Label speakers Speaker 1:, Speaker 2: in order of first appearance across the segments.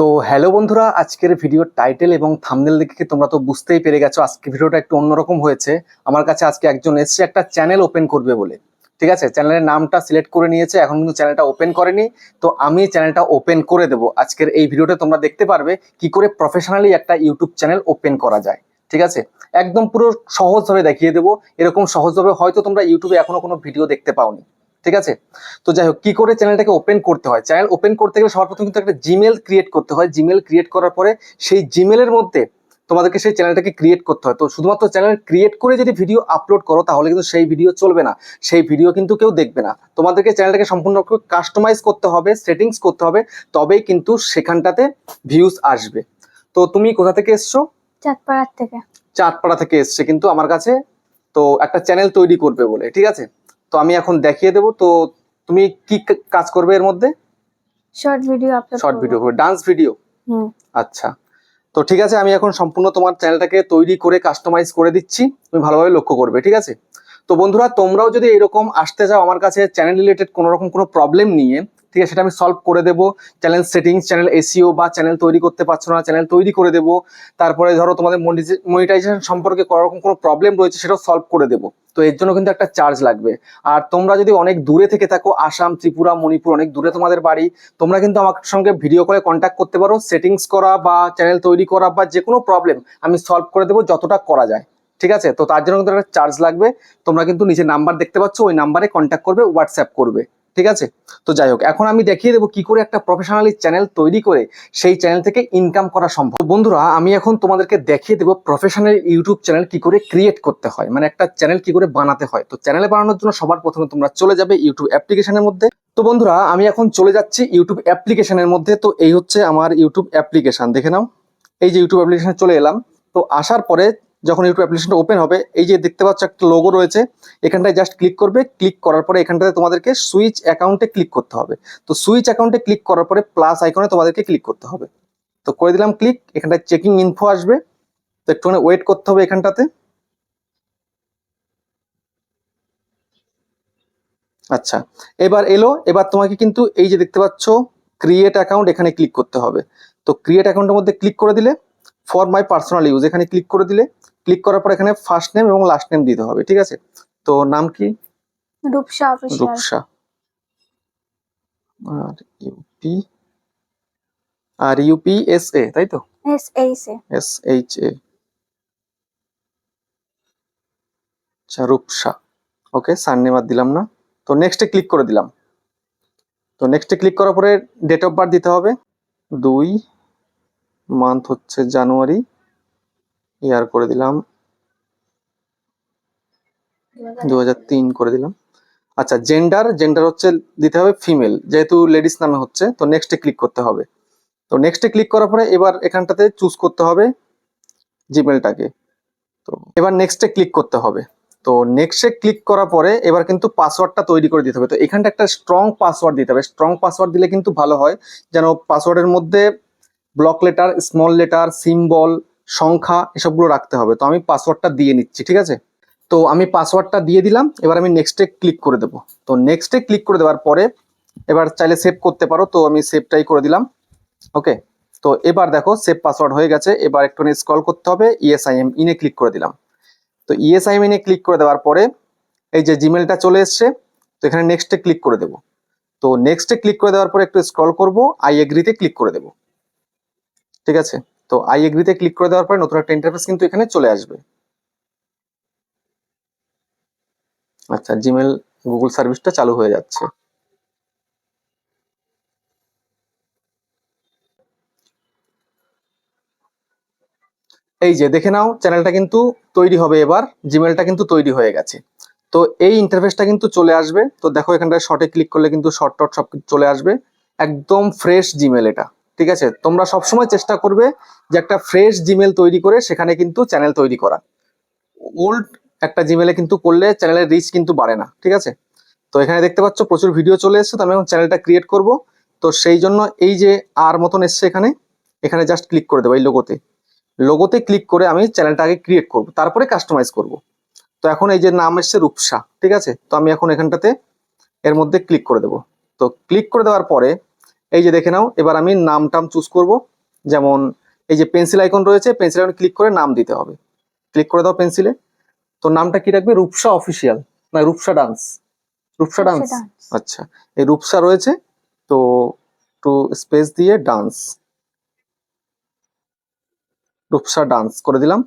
Speaker 1: তো হ্যালো বন্ধুরা, আজকের ভিডিওর টাইটেল এবং থাম্বনেল দেখে তোমরা তো বুঝতেই পেরে গেছো, আজকে ভিডিওটা একটু অন্যরকম হয়েছে। আমার কাছে আজকে একজন এসছে, একটা চ্যানেল ওপেন করবে বলে। ঠিক আছে? চ্যানেলের নামটা সিলেক্ট করে নিয়েছে, এখন কিন্তু চ্যানেলটা ওপেন করেনি। তো আমি চ্যানেলটা ওপেন করে দেবো। আজকের এই ভিডিওতে তোমরা দেখতে পারবে, কি করে প্রফেশনালি একটা ইউটিউব চ্যানেল ওপেন করা যায়। ঠিক আছে? একদম পুরো সহজভাবে দেখিয়ে দেবো। এরকম সহজভাবে হয়তো তোমরা ইউটিউবে এখনও কোনো ভিডিও দেখতে পাওনি। ঠিক আছে? তো যাই হোক কি করে চ্যানেলটাকে ওপেন করতে হয়? চ্যানেল ওপেন করতে গেলে সবার প্রথম কিন্তু একটা জিমেল ক্রিয়েট করতে হয়। জিমেল ক্রিয়েট করার পরে সেই জিমেলের মধ্যে তোমাদেরকে সেই চ্যানেলটাকে ক্রিয়েট করতে হয়। তো শুধুমাত্র চ্যানেল ক্রিয়েট করে যদি ভিডিও আপলোড করো তাহলে কিন্তু সেই ভিডিও চলবে না। সেই ভিডিও কিন্তু কেউ দেখবে না। তোমাদেরকে চ্যানেলটাকে সম্পূর্ণ কাস্টমাইজ করতে হবে সেটিংস করতে হবে তবেই কিন্তু সেখানটাতে ভিউজ আসবে। তো তুমি কোথা থেকে এসছো?
Speaker 2: চাঁদপাড়ার থেকে।
Speaker 1: চাঁদপাড়া থেকে এসছে। কিন্তু আমার কাছে তো একটা চ্যানেল তৈরি করবে বলে ঠিক আছে? তো আমি এখন দেখিয়ে দেব। তো তুমি কি কাজ করবে এর মধ্যে?
Speaker 2: Short video upload
Speaker 1: short video dance video
Speaker 2: হুম।
Speaker 1: আচ্ছা। তো ঠিক আছে আমি এখন সম্পূর্ণ তোমার চ্যানেলটাকে তৈরি করে কাস্টমাইজ করে দিচ্ছি। তুমি ভালোভাবে লক্ষ্য করবে ঠিক আছে? তো বন্ধুরা তোমরাও যদি এরকম আসতে চাও আমার কাছে চ্যানেল রিলেটেড কোনো রকম কোনো প্রবলেম নিয়ে ঠিক আছে, সেটা আমি সলভ করে দেবো। চ্যানেল সেটিংস চ্যানেল এসিও বা চ্যানেল তৈরি করতে পারছ না চ্যানেল তৈরি করে দেবো। তারপরে ধরো তোমাদের মনিটাইজেশন সম্পর্কে কোনো রকম কোনো প্রবলেম রয়েছে সেটাও সলভ করে দেবো। তো এর জন্য কিন্তু একটা চার্জ লাগবে। আর তোমরা যদি অনেক দূরে থেকে থাকো, আসাম, ত্রিপুরা, মণিপুর, অনেক দূরে তোমাদের বাড়ি, তোমরা কিন্তু আমার সঙ্গে ভিডিও কলে কন্ট্যাক্ট করতে পারো। সেটিংস করা বা চ্যানেল তৈরি করা বা যে কোনো প্রবলেম আমি সলভ করে দেবো যতটা করা যায়। ঠিক আছে? তো তার জন্য কিন্তু একটা চার্জ লাগবে। তোমরা কিন্তু নিচে নাম্বার দেখতে পাচ্ছ, ওই নাম্বারে কন্ট্যাক্ট করবে হোয়াটসঅ্যাপ করবে। ঠিক আছে? তো যাই হোক, এখন আমি দেখিয়ে দেবো কি করে একটা প্রফেশনালি চ্যানেল তৈরি করে সেই চ্যানেল থেকে ইনকাম করা সম্ভব। বন্ধুরা, আমি এখন তোমাদেরকে দেখিয়ে দেবো প্রফেশনাল ইউটিউব চ্যানেল কি করে ক্রিয়েট করতে হয় মানে একটা চ্যানেল কি করে বানাতে হয়। তো চ্যানেল বানানোর জন্য সবার প্রথমে তোমরা চলে যাবে ইউটিউব অ্যাপ্লিকেশনের মধ্যে। তো বন্ধুরা, আমি এখন চলে যাচ্ছি ইউটিউব অ্যাপ্লিকেশনের মধ্যে। তো এই হচ্ছে আমার ইউটিউব অ্যাপ্লিকেশন দেখে নাও। এই যে ইউটিউব অ্যাপ্লিকেশনে চলে এলাম। তো আসার পরে যখন ইউটিউব অ্যাপ্লিকেশনটা ওপেন হবে, এই যে দেখতে পাচ্ছ একটা লোগো রয়েছে, এখানটায় জাস্ট ক্লিক করবে ক্লিক করার পরে এখানটাতে তোমাদেরকে সুইচ অ্যাকাউন্টে ক্লিক করতে হবে। তো সুইচ অ্যাকাউন্টে ক্লিক করার পরে প্লাস আইকনে তোমাদেরকে ক্লিক করতে হবে। তো করে দিলাম ক্লিক এখানটায় চেকিং ইনফো আসবে। তো একটুখানি ওয়েট করতে হবে এখানটাতে। আচ্ছা এবার এলো, এবার তোমাকে কিন্তু এই যে দেখতে পাচ্ছ ক্রিয়েট অ্যাকাউন্ট এখানে ক্লিক করতে হবে। তো ক্রিয়েট অ্যাকাউন্টের মধ্যে ক্লিক করে দিলে ফর মাই পার্সোনাল ইউজ এখানে ক্লিক করে দিলে ক্লিক করার পর এখানে ফার্স্ট নেম এবং লাস্ট নেম দিতে হবে ঠিক আছে? তো নাম কি?
Speaker 2: রূপসা
Speaker 1: রূপসা। আর R U P R U P S?
Speaker 2: S H A
Speaker 1: S H A আচ্ছা রূপসা। ওকে সাননেম আর দিলাম না। তো নেক্সটে ক্লিক করে দিলাম। তো নেক্সটে ক্লিক করার পরে ডেট অফ বার্থ দিতে হবে। দুই মান্থ হচ্ছে জানুয়ারি ইয়ার করে দিলাম। দু হাজার তিন করে দিলাম। আচ্ছা জেন্ডার জেন্ডার হচ্ছে দিতে হবে ফিমেল যেহেতু লেডিস নামে হচ্ছে তো নেক্সটে ক্লিক করতে হবে। তো নেক্সটে ক্লিক করার পরে এবার এখানটাতে চুজ করতে হবে জিমেলটাকে তো এবার নেক্সটে ক্লিক করতে হবে। তো নেক্সটে ক্লিক করার পরে এবার কিন্তু পাসওয়ার্ডটা তৈরি করে দিতে হবে। তো এখানটা একটা স্ট্রং পাসওয়ার্ড দিতে হবে। স্ট্রং পাসওয়ার্ড দিলে কিন্তু ভালো হয়। যেন পাসওয়ার্ডের মধ্যে block letter small letter symbol সংখ্যা এসবগুলো রাখতে হবে। তো আমি পাসওয়ার্ডটা দিয়ে নিচ্ছি, ঠিক আছে? তো আমি পাসওয়ার্ডটা দিয়ে দিলাম, এবার আমি নেক্সটে ক্লিক করে দেবো। তো নেক্সটে ক্লিক করে দেওয়ার পরে এবার চাইলে সেভ করতে পারো, তো আমি সেভটাই করে দিলাম। ওকে তো এবার দেখো সেভ পাসওয়ার্ড হয়ে গেছে, এবার একটু স্ক্রল করতে হবে ইএসআইএম ইনে ক্লিক করে দিলাম। তো ইএসআইএম ইনে ক্লিক করে দেওয়ার পরে এই যে জিমেলটা চলে এসছে, তো এখানে নেক্সটে ক্লিক করে দেবো। তো নেক্সটে ক্লিক করে দেওয়ার পরে একটু স্ক্রল করব আই এগ্রিতে ক্লিক করে দেবো। ঠিক আছে? তো আই এগ্রিতে ক্লিক করে দেওয়ার পরে নতুন একটা ইন্টারফেস কিন্তু এখানে চলে আসবে। আচ্ছা জিমেল গুগল সার্ভিসটা চালু হয়ে যাচ্ছে। এই যে দেখে নাও চ্যানেলটা কিন্তু তৈরি হবে এবার জিমেলটা কিন্তু তৈরি হয়ে গেছে। তো এই ইন্টারফেসটা কিন্তু চলে আসবে। তো দেখো এখানটায় শর্টে ক্লিক করলে কিন্তু শর্ট টট সব চলে আসবে। একদম ফ্রেশ জিমেল এটা। ঠিক আছে? তোমরা সবসময় চেষ্টা করবে যে একটা ফ্রেশ জিমেল তৈরি করে সেখানে কিন্তু চ্যানেল তৈরি করা। ওল্ড একটা জিমেলে কিন্তু করলে চ্যানেলের রিচ কিন্তু বাড়ে না, ঠিক আছে? তো এখানে দেখতে পাচ্ছ প্রচুর ভিডিও চলে এসছে তো আমি এখন চ্যানেলটা ক্রিয়েট করব। তো সেই জন্য এই যে আর মতন এসছে এখানে এখানে জাস্ট ক্লিক করে দেবো এই লোগোতে লোগোতে ক্লিক করে আমি চ্যানেলটা আগে ক্রিয়েট করব, তারপরে কাস্টমাইজ করব। তো এখন এই যে নাম এসছে রূপসা, ঠিক আছে? তো আমি এখন এখানটাতে এর মধ্যে ক্লিক করে দেবো। তো ক্লিক করে দেওয়ার পরে এই যে দেখে নাও এবার আমি নাম টাম চুজ করব। যেমন এই যে পেন্সিল আইকন রয়েছে পেন্সিল আইকন ক্লিক করে নাম দিতে হবে। ক্লিক করে দাও পেন্সিলে তো নামটা কি রাখবে? রূপসা অফিসিয়াল না রূপসা ডান্স রূপসা ডান্স আচ্ছা এই রূপসা রয়েছে তো টু স্পেস দিয়ে ডান্স রূপসা ডান্স করে দিলাম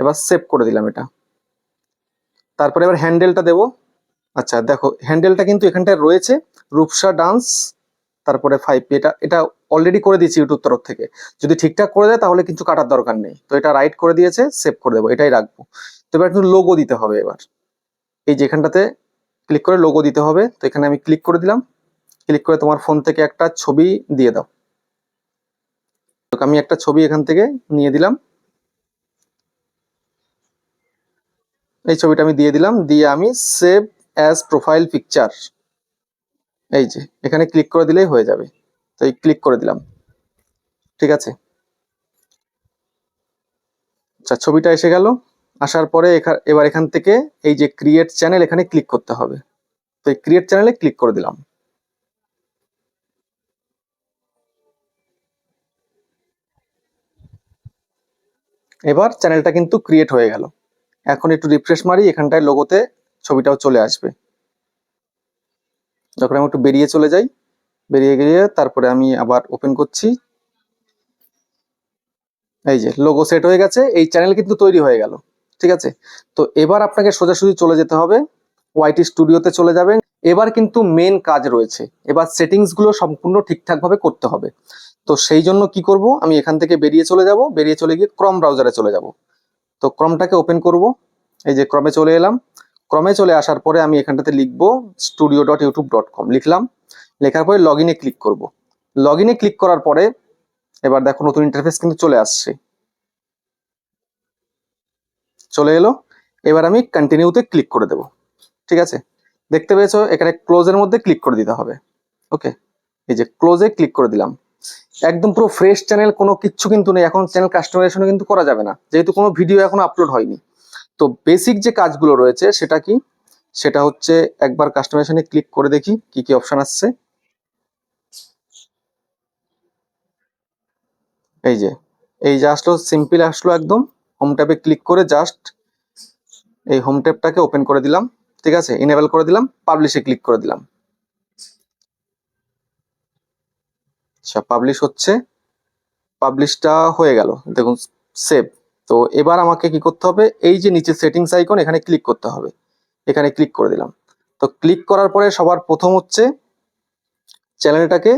Speaker 1: এবার সেভ করে দিলাম এটা। তারপরে এবার হ্যান্ডেলটা দেব। আচ্ছা দেখো হ্যান্ডেলটা কিন্তু এখানটায় রয়েছে রূপসা ডান্স তারপরে ফাইভ পি এটা এটা অলরেডি করে দিয়েছি ইউটিউব তরফ থেকে। যদি ঠিকঠাক করে দেয়, তাহলে কিছু কাটার দরকার নেই। তো এটা রাইট করে দিয়েছে সেভ করে দেবো, এটাই রাখব। তো এবার কিন্তু লোগো দিতে হবে এবার। এই যেখানটাতে ক্লিক করে লোগো দিতে হবে, তো এখানে আমি ক্লিক করে দিলাম। ক্লিক করে তোমার ফোন থেকে একটা ছবি দিয়ে দাও। আমি একটা ছবি এখান থেকে নিয়ে দিলাম। এই ছবিটা আমি দিয়ে দিলাম। দিয়ে আমি সেভ অ্যাজ প্রোফাইল পিকচার এই যে, এখানে ক্লিক করে দিলেই হয়ে যাবে। তো এই ক্লিক করে দিলাম। ঠিক আছে? আচ্ছা ছবিটা এসে গেল। আসার পরে এবার এখান থেকে এই যে ক্রিয়েট চ্যানেল এখানে ক্লিক করতে হবে। তো এই ক্রিয়েট চ্যানেলে ক্লিক করে দিলাম। এবার চ্যানেলটা কিন্তু ক্রিয়েট হয়ে গেল। এখন একটু রিফ্রেশ মারি, এখানটায় লোগোতে ছবিটাও চলে আসবে। যখন আমি একটু বেরিয়ে চলে যাই, বেরিয়ে গিয়ে তারপরে আমি আবার ওপেন করছি। এই যে লোগো সেট হয়ে গেছে, এই চ্যানেল কিন্তু তৈরি হয়ে গেল, ঠিক আছে? তো এবার আপনাকে সোজাসুজি চলে যেতে হবে ওয়াইটি স্টুডিওতে চলে যাবেন। এবার কিন্তু মেন কাজ রয়েছে, এবার সেটিংসগুলো সম্পূর্ণ ঠিকঠাক ভাবে করতে হবে। তো সেই জন্য কি করব, আমি এখান থেকে বেরিয়ে চলে যাব, বেরিয়ে চলে গিয়ে ক্রম ব্রাউজারে চলে যাব। তো ক্রমটাকে ওপেন করব, এই যে ক্রমে চলে এলাম। ক্রমে চলে আসার পরে আমি এখানটাতে লিখব studio dot YouTube dot com লিখলাম, লেখার পরে লগ ইনে ক্লিক করব। লগ ইনে ক্লিক করার পরে এবার দেখো নতুন ইন্টারফেস কিন্তু চলে আসছে। চলে এলো, এবার আমি কন্টিনিউতে ক্লিক করে দেব। ঠিক আছে? দেখতে পেয়েছ? এখানে ক্লোজের মধ্যে ক্লিক করে দিতে হবে। ওকে এই যে ক্লোজে ক্লিক করে দিলাম। একদম পুরো ফ্রেশ চ্যানেল কোনো কিচ্ছু কিন্তু নেই। এখন চ্যানেল কাস্টমাইজেশনে কিন্তু করা যাবে না। যেহেতু কোনো ভিডিও এখনও আপলোড হয়নি। তো বেসিক যে কাজগুলো রয়েছে সেটা কি? সেটা হচ্ছে একবার কাস্টমাইজেশনে ক্লিক করে দেখি কি কি অপশন আসছে। এই যে এই যে আসলো সিম্পল আসলো একদম। হোম ট্যাবে ক্লিক করে জাস্ট এই হোম ট্যাবটাকে ওপেন করে দিলাম। ঠিক আছে? ইনেবল করে দিলাম পাবলিশে ক্লিক করে দিলাম। আচ্ছা পাবলিশ হচ্ছে। পাবলিশটা হয়ে গেল। দেখুন সেভ তো এবার আমাকে কি করতে হবে? এই যে নিচে সেটিংস আইকন এখানে ক্লিক করতে হবে। এখানে ক্লিক করে দিলাম। তো ক্লিক করার পরে সবার প্রথম হচ্ছে চ্যানেলটাকে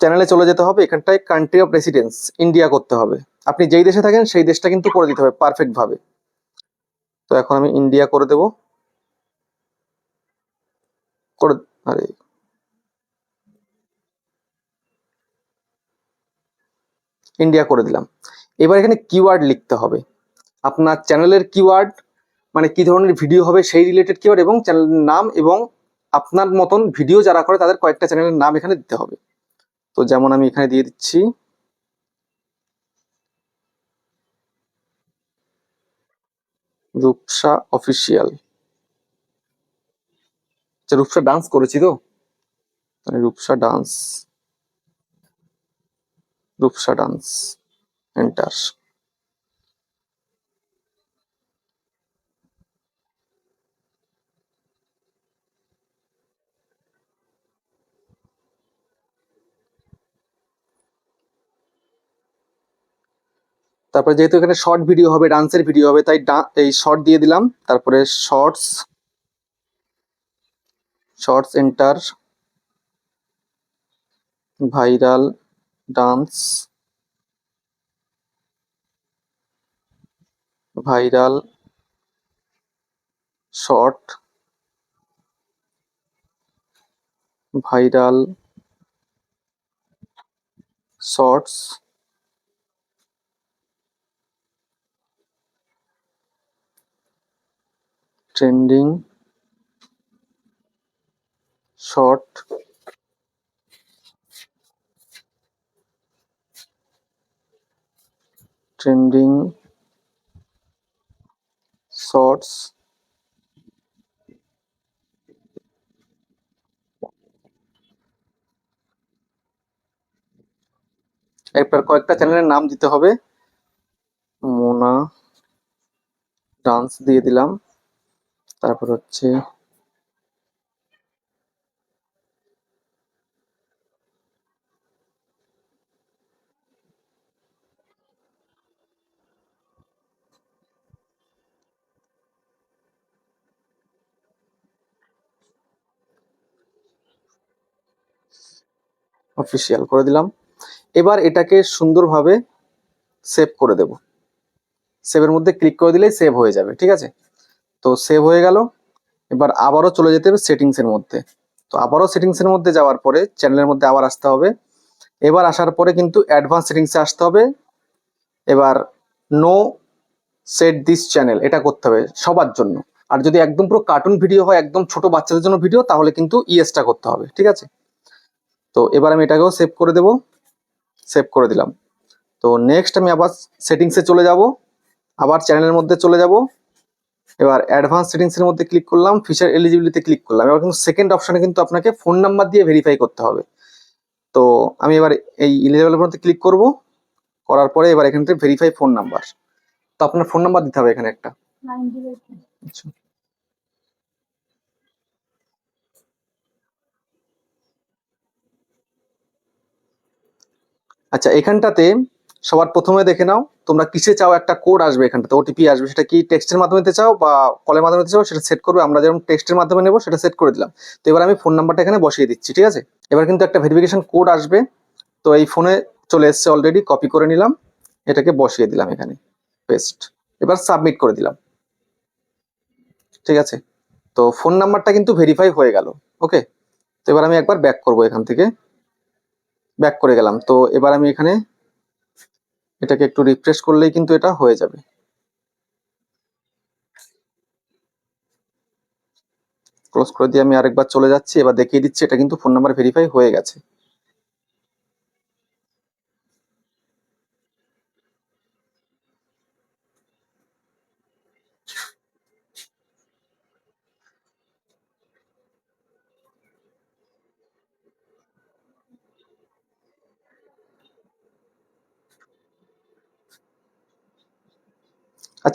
Speaker 1: চ্যানেলে চলে যেতে হবে। এখানটায় কান্ট্রি অফ রেসিডেন্স ইন্ডিয়া করতে হবে। আপনি যেই দেশে থাকেন, সেই দেশটা কিন্তু করে দিতে হবে পারফেক্ট ভাবে। তো এখন আমি ইন্ডিয়া করে দেব। করে, আরে। ইন্ডিয়া করে দিলাম। এবার এখানে কিওয়ার্ড লিখতে হবে। আপনার চ্যানেলের কিওয়ার্ড মানে কি ধরনের ভিডিও হবে সেই রিলেটেড কিওয়ার্ড এবং চ্যানেলের নাম এবং আপনার মতন ভিডিও যারা করে তাদের কয়েকটা চ্যানেলের নাম এখানে দিতে হবে। তো যেমন আমি এখানে দিয়ে দিচ্ছি। রূপসা অফিসিয়াল আচ্ছা রূপসা ডান্স করেছি তো? Rupsa dance Rupsa dance enter তারপরে যেহেতু এখানে শর্ট ভিডিও হবে ডান্সের ভিডিও হবে, তাই এই শর্ট দিয়ে দিলাম। তারপরে shorts shorts enter viral dance viral short viral shorts trending short trending shorts এরপর কয়েকটা চ্যানেলের নাম দিতে হবে। মোনা ডান্স দিয়ে দিলাম। তারপর হচ্ছে অফিসিয়াল করে দিলাম। এবার এটাকে সুন্দরভাবে সেভ করে দেব। সেভের মধ্যে ক্লিক করে দিলেই সেভ হয়ে যাবে, ঠিক আছে? তো সেভ হয়ে গেল। এবার আবারও চলে যেতে হবে সেটিংসের মধ্যে। তো আবারও সেটিংসের মধ্যে যাওয়ার পরে চ্যানেলের মধ্যে আবার আসতে হবে। এবার আসার পরে কিন্তু অ্যাডভান্স সেটিংসে আসতে হবে। এবার নো সেট দিস চ্যানেল এটা করতে হবে সবার জন্য। আর যদি একদম পুরো কার্টুন ভিডিও হয়, একদম ছোট বাচ্চাদের জন্য ভিডিও তাহলে কিন্তু ইএসটা করতে হবে, ঠিক আছে? তো এবার আমি এটাকেও সেভ করে দেব সেভ করে দিলাম। তো নেক্সট আমি আবার সেটিংসে চলে যাব আবার চ্যানেলের মধ্যে চলে যাব। এবার অ্যাডভান্স সেটিংসের মধ্যে ক্লিক করলাম ফিচার এলিজিবিলিটি ক্লিক করলাম। এবার কিন্তু সেকেন্ড অপশনে কিন্তু আপনাকে ফোন নাম্বার দিয়ে ভেরিফাই করতে হবে। তো আমি এবার এই এলিজিবলের মধ্যে ক্লিক করব করার পরে এবার এখান থেকে ভেরিফাই ফোন নাম্বার তো আপনার ফোন নাম্বার দিতে হবে এখানে একটা। আচ্ছা। আচ্ছা এখানটাতে সবার প্রথমে দেখে নাও, তোমরা কিসে চাও? একটা কোড আসবে এখানটাতে ওটিপি আসবে। সেটা কি টেক্সটের মাধ্যমে দিতে চাও বা কলের মাধ্যমে দিতে চাও? সেটা সেট করবে। আমরা যেরকম টেক্সটের মাধ্যমে নেব, সেটা সেট করে দিলাম। তো এবার আমি ফোন নাম্বারটা এখানে বসিয়ে দিচ্ছি, ঠিক আছে? এবার কিন্তু একটা ভেরিফিকেশন কোড আসবে। তো এই ফোনে চলে এসছে অলরেডি কপি করে নিলাম। এটাকে বসিয়ে দিলাম এখানে। পেস্ট এবার সাবমিট করে দিলাম। ঠিক আছে? তো ফোন নাম্বারটা কিন্তু ভেরিফাই হয়ে গেল ওকে তো এবার আমি একবার ব্যাক করব এখান থেকে। ব্যাক করে গেলাম। তো এবার আমি এখানে এটাকে একটু রিফ্রেশ করলেই কিন্তু এটা হয়ে যাবে। ক্লোজ করে দিয়ে আমি আরেকবার চলে যাচ্ছি। এবার দেখিয়ে দিচ্ছি, এটা কিন্তু ফোন নাম্বার ভেরিফাই হয়ে গেছে।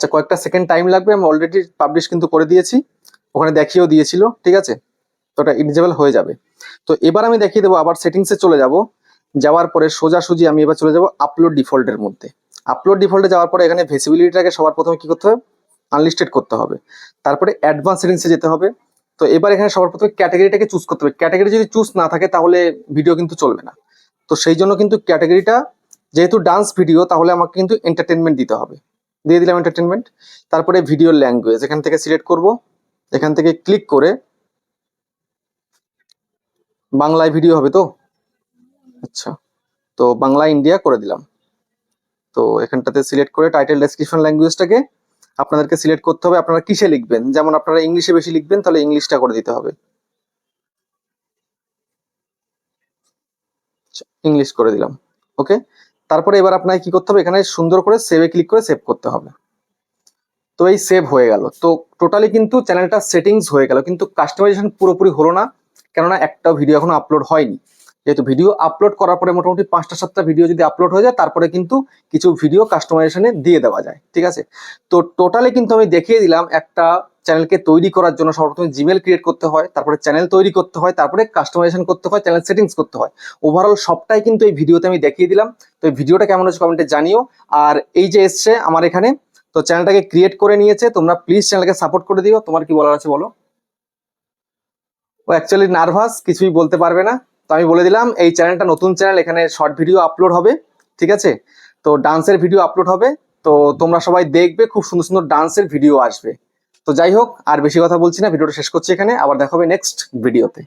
Speaker 1: আচ্ছা কয়েকটা সেকেন্ড টাইম লাগবে, আমি অলরেডি পাবলিশ কিন্তু করে দিয়েছি। ওখানে দেখিয়েও দিয়েছিল, ঠিক আছে? তো ওটা ইলিজিবল হয়ে যাবে। তো এবার আমি দেখিয়ে দেবো, আবার সেটিংসে চলে যাব। যাওয়ার পরে সোজাসুজি আমি এবার চলে যাব আপলোড ডিফল্টের মধ্যে। আপলোড ডিফল্টে যাওয়ার পরে এখানে ভেসিবিলিটিটাকে সবার প্রথমে কি করতে হবে? আনলিস্টেড করতে হবে। তারপরে অ্যাডভান্স সেটিংসে যেতে হবে। তো এবার এখানে সবার প্রথমে ক্যাটাগরিটাকে চুজ করতে হবে। ক্যাটাগরি যদি চুজ না থাকে, তাহলে ভিডিও কিন্তু চলবে না। তো সেই জন্য কিন্তু ক্যাটাগরিটা যেহেতু ডান্স ভিডিও তাহলে আমাকে কিন্তু এন্টারটেনমেন্ট দিতে হবে। দিয়ে দিলাম এন্টারটেনমেন্ট তারপরে ভিডিও ল্যাঙ্গুয়েজ এখান থেকে সিলেক্ট করব। এখান থেকে ক্লিক করে বাংলায় ভিডিও হবে তো? আচ্ছা তো বাংলা ইন্ডিয়া করে দিলাম। তো এখানটাতে সিলেক্ট করে টাইটেল ডেসক্রিপশন ল্যাঙ্গুয়েজটাকে আপনাদেরকে সিলেক্ট করতে হবে। আপনারা কিসে লিখবেন? যেমন আপনারা ইংলিশে বেশি লিখবেন, তাহলে ইংলিশটা করে দিতে হবে। ইংলিশ করে দিলাম। ওকে? তারপরে এবার আপনাকে কি করতে হবে? এখানে সুন্দর করে সেভে ক্লিক করে সেভ করতে হবে। তো এই সেভ হয়ে গেল। তো টোটালি কিন্তু চ্যানেলটা সেটিংস হয়ে গেল। কিন্তু কাস্টমাইজেশন পুরোপুরি হলো না। কেননা একটা ভিডিও এখনও আপলোড হয়নি। যেহেতু ভিডিও আপলোড করার পরে মোটামুটি পাঁচটা, সাতটা ভিডিও যদি আপলোড হয়ে যায়, তারপরে কিন্তু কিছু ভিডিও কাস্টমাইজেশনে দিয়ে দেওয়া যায়। ঠিক আছে? তো টোটালি কিন্তু আমি দেখিয়ে দিলাম একটা চ্যানেলকে তৈরি করার জন্য সর্বপ্রথমে জিমেল ক্রিয়েট করতে হয়, তারপরে চ্যানেল তৈরি করতে হয়, তারপরে কাস্টমাইজেশন করতে হয় চ্যানেল সেটিংস করতে হয়। ওভারঅল সবটাই কিন্তু এই ভিডিওতে আমি দেখিয়ে দিলাম। তো এই ভিডিওটা কেমন হচ্ছে কমেন্টে জানিও। আর এই যে এসছে আমার এখানে, তো চ্যানেলটাকে ক্রিয়েট করে নিয়েছে, তোমরা প্লিজ চ্যানেলকে সাপোর্ট করে দিও। তোমার কি বলার আছে বলো? ও অ্যাকচুয়ালি নার্ভাস কিছুই বলতে পারবে না। তো আমি বলে দিলাম, এই চ্যানেলটা নতুন চ্যানেল এখানে শর্ট ভিডিও আপলোড হবে, ঠিক আছে? তো ডান্সের ভিডিও আপলোড হবে। তো তোমরা সবাই দেখবে, খুব সুন্দর সুন্দর ডান্সের ভিডিও আসবে। তো যাই হোক, আর বেশি কথা বলছি না, ভিডিওটা শেষ করছি এখানে, আবার দেখাবে নেক্সট ভিডিওতে